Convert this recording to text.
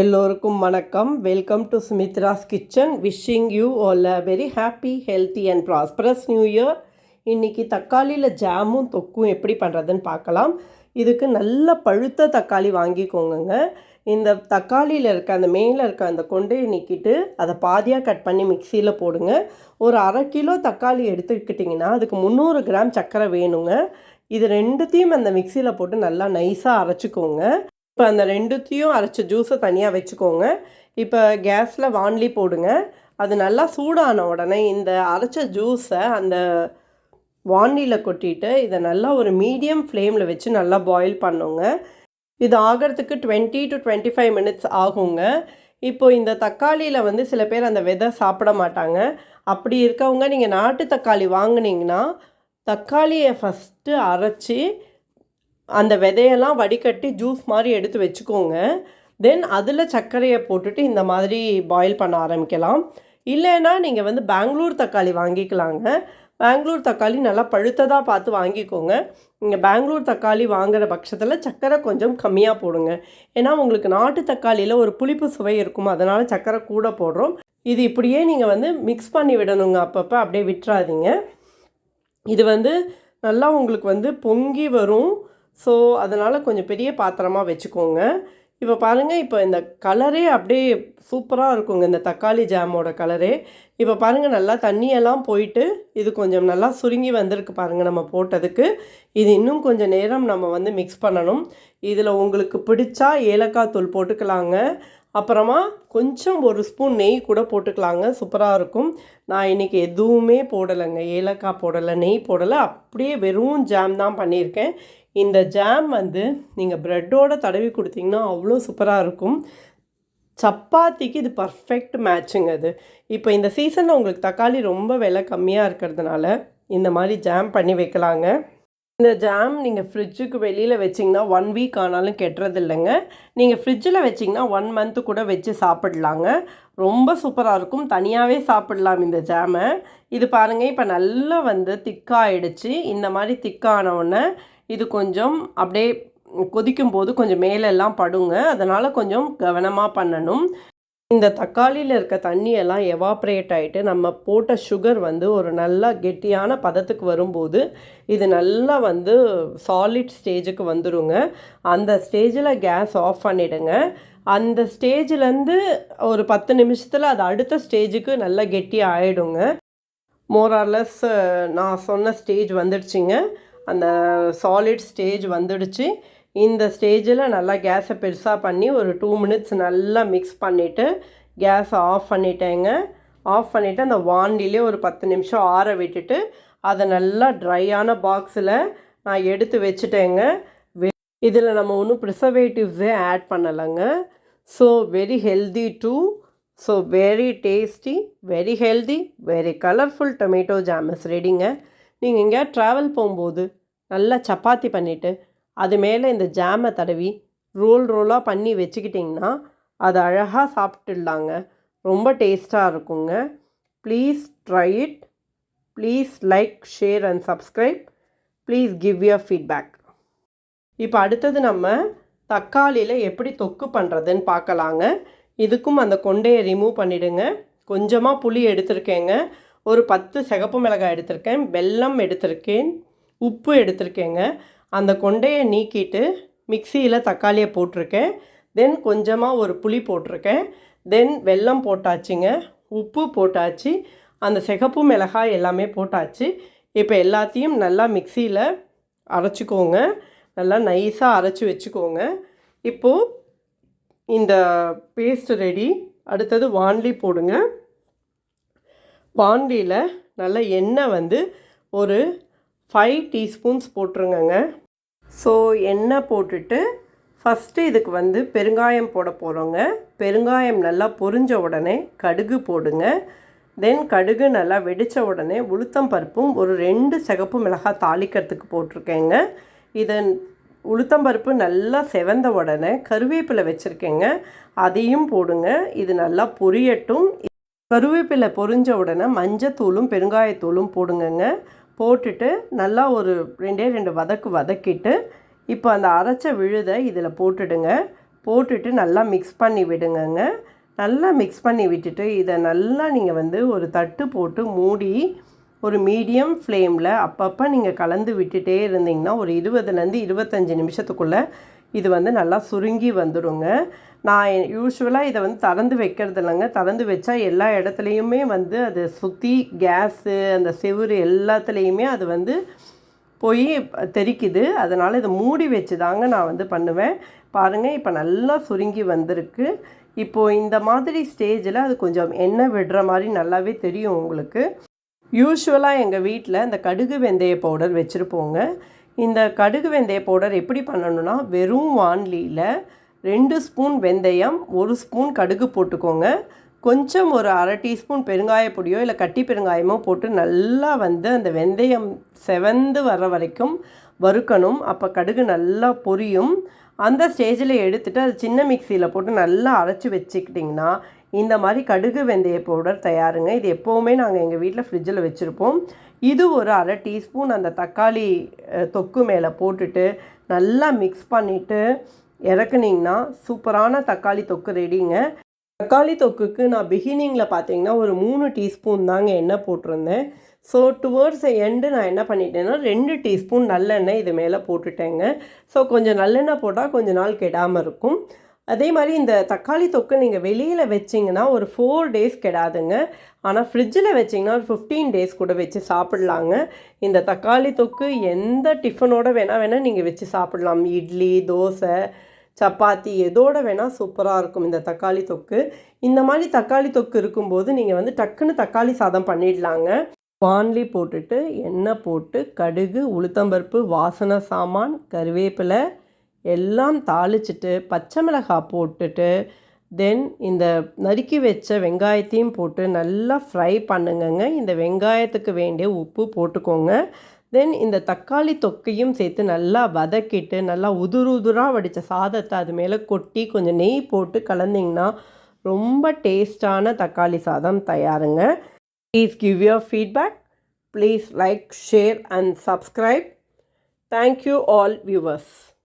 எல்லோருக்கும் வணக்கம். Welcome to Sumitra's kitchen wishing you all a very happy healthy and prosperous new year இன்றைக்கி தக்காளியில் ஜாமும் தொக்கும் எப்படி பண்ணுறதுன்னு பார்க்கலாம். இதுக்கு நல்ல பழுத்த தக்காளி வாங்கிக்கோங்க இந்த தக்காளியில் இருக்க அந்த மேலே இருக்க அந்த கொண்டையை நீக்கிட்டு அதை பாதியாக கட் பண்ணி மிக்சியில் போடுங்க. ஒரு அரை கிலோ தக்காளி எடுத்துக்கிட்டிங்கன்னா அதுக்கு முந்நூறு கிராம் சர்க்கரை வேணுங்க. இது ரெண்டுத்தையும் அந்த மிக்சியில் போட்டு நல்லா நைஸாக அரைச்சிக்கோங்க. இப்போ அந்த ரெண்டுத்தையும் அரைச்ச ஜூஸை தனியாக வச்சுக்கோங்க. இப்போ கேஸில் வான்லி போடுங்க. அது நல்லா சூடான உடனே இந்த அரைச்ச ஜூஸை அந்த வான்லியில் கொட்டிட்டு இதை நல்லா ஒரு மீடியம் ஃப்ளேமில் வச்சு நல்லா பாயில் பண்ணுங்க. இது ஆகிறதுக்கு twenty to twenty five minutes ஆகுங்க. இப்போ இந்த தக்காளியில் வந்து சில பேர் அந்த விதை சாப்பிட மாட்டாங்க. அப்படி இருக்கவங்க நீங்கள் நாட்டு தக்காளி வாங்கினீங்கன்னா தக்காளியை ஃபஸ்ட்டு அரைச்சி அந்த விதையெல்லாம் வடிகட்டி ஜூஸ் மாதிரி எடுத்து வச்சுக்கோங்க. தென் அதில் சர்க்கரையை போட்டுட்டு இந்த மாதிரி பாயில் பண்ண ஆரம்பிக்கலாம். இல்லைன்னா நீங்கள் வந்து பெங்களூர் தக்காளி வாங்கிக்கலாங்க. பெங்களூர் தக்காளி நல்லா பழுத்ததாக பார்த்து வாங்கிக்கோங்க. நீங்கள் பெங்களூர் தக்காளி வாங்குகிற பட்சத்தில் சர்க்கரை கொஞ்சம் கம்மியாக போடுங்க. ஏன்னா உங்களுக்கு நாட்டு தக்காளியில் ஒரு புளிப்பு சுவை இருக்கும். அதனால் சர்க்கரை கூட போடுறோம். இது இப்படியே நீங்கள் வந்து மிக்ஸ் பண்ணி விடணுங்க அப்பப்போ. அப்படியே விட்டுறாதீங்க. இது வந்து நல்லா உங்களுக்கு வந்து பொங்கி வரும். ஸோ அதனால் கொஞ்சம் பெரிய பாத்திரமாக வச்சுக்கோங்க. இப்போ பாருங்கள் இப்போ இந்த கலரே அப்படியே சூப்பராக இருக்குங்க இந்த தக்காளி ஜாமோட கலரே இப்போ பாருங்கள் நல்லா தண்ணியெல்லாம் போயிட்டு இது கொஞ்சம் நல்லா சுருங்கி வந்திருக்கு பாருங்கள் நம்ம போட்டதுக்கு. இது இன்னும் கொஞ்சம் நேரம் நம்ம வந்து மிக்ஸ் பண்ணணும். இதில் உங்களுக்கு பிடிச்சா ஏலக்காய் தூள் போட்டுக்கலாங்க. அப்புறமா கொஞ்சம் ஒரு ஸ்பூன் நெய் கூட போட்டுக்கலாங்க சூப்பராக இருக்கும். நான் இன்றைக்கி எதுவுமே போடலைங்க ஏலக்காய் போடலை நெய் போடலை அப்படியே வெறும் ஜாம் தான் பண்ணியிருக்கேன். இந்த ஜாம் வந்து நீங்கள் ப்ரெட்டோடு தடவி கொடுத்தீங்கன்னா அவ்வளோ சூப்பராக இருக்கும். சப்பாத்திக்கு இது பர்ஃபெக்ட் மேட்சுங்க அது. இப்போ இந்த சீசனில் உங்களுக்கு தக்காளி ரொம்ப விலை கம்மியாக இருக்கிறதுனால இந்த மாதிரி ஜாம் பண்ணி வைக்கலாங்க. இந்த ஜாம் நீங்கள் ஃப்ரிட்ஜுக்கு வெளியில் வச்சிங்கன்னா ஒன் வீக் ஆனாலும் கெட்டுறது இல்லைங்க நீங்கள் ஃப்ரிட்ஜில் வச்சிங்கன்னா ஒன் மந்த்து கூட வச்சு சாப்பிட்லாங்க. ரொம்ப சூப்பராக இருக்கும். தனியாகவே சாப்பிட்லாம் இந்த ஜாமை இது பாருங்கள் இப்போ நல்லா வந்து திக்காகிடுச்சு இந்த மாதிரி திக்கானவுடனே இது கொஞ்சம் அப்படியே கொதிக்கும் போது கொஞ்சம் மேலெல்லாம் படுங்க. அதனால் கொஞ்சம் கவனமாக பண்ணணும். இந்த தக்காளியில் இருக்க தண்ணியெல்லாம் எவாப்ரேட் ஆகிட்டு நம்ம போட்ட சுகர் வந்து ஒரு நல்லா கெட்டியான பதத்துக்கு வரும்போது இது நல்லா வந்து சாலிட் ஸ்டேஜுக்கு வந்துடுங்க அந்த ஸ்டேஜில் கேஸ் ஆஃப் பண்ணிவிடுங்க அந்த ஸ்டேஜ்லேருந்து ஒரு பத்து நிமிஷத்தில் அது அடுத்த ஸ்டேஜுக்கு நல்லா கெட்டி ஆகிடுங்க மோரார்லெஸ் நான் சொன்ன ஸ்டேஜ் வந்துடுச்சிங்க. அந்த சாலிட் ஸ்டேஜ் வந்துடுச்சு. இந்த ஸ்டேஜில் நல்லா கேஸை பெருசாக பண்ணி ஒரு டூ மினிட்ஸ் நல்லா மிக்ஸ் பண்ணிவிட்டு கேஸை ஆஃப் பண்ணிட்டேங்க. ஆஃப் பண்ணிவிட்டு அந்த வாண்டிலே ஒரு பத்து நிமிஷம் ஆற விட்டுட்டு அதை நல்லா ட்ரையான பாக்ஸில் நான் எடுத்து வச்சுட்டேங்க. இதில் நம்ம ஒன்றும் ப்ரிசர்வேட்டிவ்ஸே add பண்ணலைங்க. So very healthy too so very tasty very healthy very colourful tomato jam is ரெடிங்க நீங்கள் எங்கேயா ட்ராவல் போகும்போது நல்லா சப்பாத்தி பண்ணிவிட்டு அது மேலே இந்த ஜாமை தடவி ரோல் ரோலாக பண்ணி வச்சுக்கிட்டிங்கன்னா அது அழகாக சாப்பிட்டுடலாங்க. ரொம்ப டேஸ்ட்டாக இருக்குங்க. Please try it please like share and subscribe please give your feedback இப்போ அடுத்தது நம்ம தக்காளியில் எப்படி தொக்கு பண்ணுறதுன்னு பார்க்கலாங்க. இதுக்கும் அந்த கொண்டையை ரிமூவ் பண்ணிவிடுங்க கொஞ்சமாக புளி எடுத்திருக்கேங்க. ஒரு பத்து சிகப்பு மிளகாய் எடுத்திருக்கேன் வெல்லம் எடுத்திருக்கேன் உப்பு எடுத்திருக்கேங்க. அந்த கொண்டையை நீக்கிட்டு மிக்சியில் தக்காளியை போட்டிருக்கேன். தென் கொஞ்சமாக ஒரு புளி போட்டிருக்கேன். தென் வெல்லம் போட்டாச்சுங்க உப்பு போட்டாச்சு அந்த சிகப்பு மிளகாய் எல்லாமே போட்டாச்சு. இப்போ எல்லாத்தையும் நல்லா மிக்சியில் அரைச்சிக்கோங்க. நல்லா நைஸாக அரைச்சி வச்சுக்கோங்க. இப்போது இந்த பேஸ்ட் ரெடி அடுத்தது வான்லி போடுங்க. பாண்டியில் நல்ல எண்ணெய் வந்து ஒரு ஃபைவ் டீஸ்பூன்ஸ் போட்டுருங்கங்க. ஸோ எண்ணெய் போட்டுட்டு ஃபஸ்ட்டு இதுக்கு வந்து பெருங்காயம் போட போகிறோங்க பெருங்காயம் நல்லா பொரிஞ்ச உடனே கடுகு போடுங்க. தென் கடுகு நல்லா வெடித்த உடனே உளுத்தம் பருப்பும் ஒரு ரெண்டு சிகப்பு மிளகாய் தாளிக்கிறதுக்கு போட்டிருக்கேங்க. இதன் உளுத்தம்பருப்பு நல்லா செவந்த உடனே கருவேப்பிலை வச்சுருக்கேங்க. அதையும் போடுங்க. இது நல்லா பொரியட்டும். கருவேப்பிலை பொரிஞ்ச உடனே மஞ்சத்தூளும் பெருங்காயத்தூளும் போடுங்கங்க. போட்டுட்டு நல்லா ஒரு ரெண்டே ரெண்டு வதக்கு வதக்கிட்டு இப்போ அந்த அரைச்ச விழுதை இதில் போட்டுடுங்க. போட்டுட்டு நல்லா மிக்ஸ் பண்ணி விடுங்கங்க. நல்லா மிக்ஸ் பண்ணி விட்டுட்டு இதை நல்லா நீங்கள் வந்து ஒரு தட்டு போட்டு மூடி ஒரு மீடியம் ஃப்ளேமில் அப்பப்போ நீங்கள் கலந்து விட்டுட்டே இருந்தீங்கன்னா ஒரு இருபதுலேருந்து இருபத்தஞ்சி நிமிஷத்துக்குள்ளே இது வந்து நல்லா சுருங்கி வந்துடுங்க. நான் யூஸ்வலாக இதை வந்து திறந்து வைக்கிறது இல்லைங்க. திறந்து வச்சா எல்லா இடத்துலையுமே வந்து அது சுற்றி கேஸு அந்த செவுறு எல்லாத்துலேயுமே அது வந்து போய் தெரிக்குது. அதனால் இதை மூடி வச்சு தாங்க நான் வந்து பண்ணுவேன். பாருங்கள் இப்போ நல்லா சுருங்கி வந்திருக்கு. இப்போது இந்த மாதிரி ஸ்டேஜில் அது கொஞ்சம் எண்ணெய் விடுற மாதிரி நல்லாவே தெரியும் உங்களுக்கு. யூஸ்வலாக எங்கள் வீட்டில் இந்த கடுகு வெந்தய பவுடர் வச்சுருப்போங்க. இந்த கடுகு வெந்தய பவுடர் எப்படி பண்ணணும்னா வெறும் வான்லியில் ரெண்டு ஸ்பூன் வெந்தயம் ஒரு ஸ்பூன் கடுகு போட்டுக்கோங்க. கொஞ்சம் ஒரு அரை டீஸ்பூன் பெருங்காய பொடியோ இல்லை கட்டி பெருங்காயமோ போட்டு நல்லா வந்து அந்த வெந்தயம் செவந்து வர்ற வரைக்கும் வறுக்கணும். அப்போ கடுகு நல்லா பொரியும். அந்த ஸ்டேஜில் எடுத்துகிட்டு அது சின்ன மிக்சியில் போட்டு நல்லா அரைச்சி வச்சுக்கிட்டிங்கன்னா இந்த மாதிரி கடுகு வெந்தய பவுடர் தயாருங்க. இது எப்போவுமே நாங்கள் எங்கள் வீட்டில் ஃப்ரிட்ஜில் வச்சுருப்போம். இது ஒரு அரை டீஸ்பூன் அந்த தக்காளி தொக்கு மேலே போட்டுட்டு நல்லா மிக்ஸ் பண்ணிவிட்டு இறக்குனிங்கன்னா சூப்பரான தக்காளி தொக்கு ரெடிங்க. தக்காளி தொக்குக்கு நான் பிகினிங்கில் பார்த்தீங்கன்னா ஒரு மூணு டீஸ்பூன் தாங்க எண்ணெய் போட்டிருந்தேன். ஸோ டுவர்ட்ஸ் எண்டு நான் என்ன பண்ணிட்டேன்னா ரெண்டு டீஸ்பூன் நல்லெண்ணெய் இது மேலே போட்டுட்டேங்க. ஸோ கொஞ்சம் நல்லெண்ணெய் போட்டால் கொஞ்சம் நாள் கெடாமல் இருக்கும். அதே மாதிரி இந்த தக்காளி தொக்கு நீங்கள் வெளியில் வச்சிங்கன்னா ஒரு ஃபோர் டேஸ் கெடாதுங்க. ஆனால் ஃப்ரிட்ஜில் வச்சிங்கன்னா ஒரு ஃபிஃப்டீன் டேஸ் கூட வச்சு சாப்பிட்லாங்க. இந்த தக்காளி தொக்கு எந்த டிஃபனோட வேணால் வேணால் நீங்கள் வச்சு சாப்பிட்லாம். இட்லி தோசை சப்பாத்தி எதோட வேணால் சூப்பராக இருக்கும் இந்த தக்காளி தொக்கு. இந்த மாதிரி தக்காளி தொக்கு இருக்கும்போது நீங்கள் வந்து டக்குன்னு தக்காளி சாதம் பண்ணிடலாங்க. வான்லி போட்டுட்டு எண்ணெய் போட்டு கடுகு உளுத்தம்பருப்பு வாசனை சாமான் கருவேப்பிலை எல்லாம் தாளிச்சிட்டு பச்சை மிளகாய் போட்டுட்டு தென் இந்த நறுக்கி வச்ச வெங்காயத்தையும் போட்டு நல்லா ஃப்ரை பண்ணுங்கங்க. இந்த வெங்காயத்துக்கு வேண்டிய உப்பு போட்டுக்கோங்க. தென் இந்த தக்காளி தொக்கையும் சேர்த்து நல்லா வதக்கிட்டு நல்லா உதுரு உதுராக வடித்த சாதத்தை அது மேலே கொட்டி கொஞ்சம் நெய் போட்டு கலந்திங்கன்னா ரொம்ப டேஸ்டான தக்காளி சாதம் தயாருங்க. Please give your feedback please like share and subscribe thank you all viewers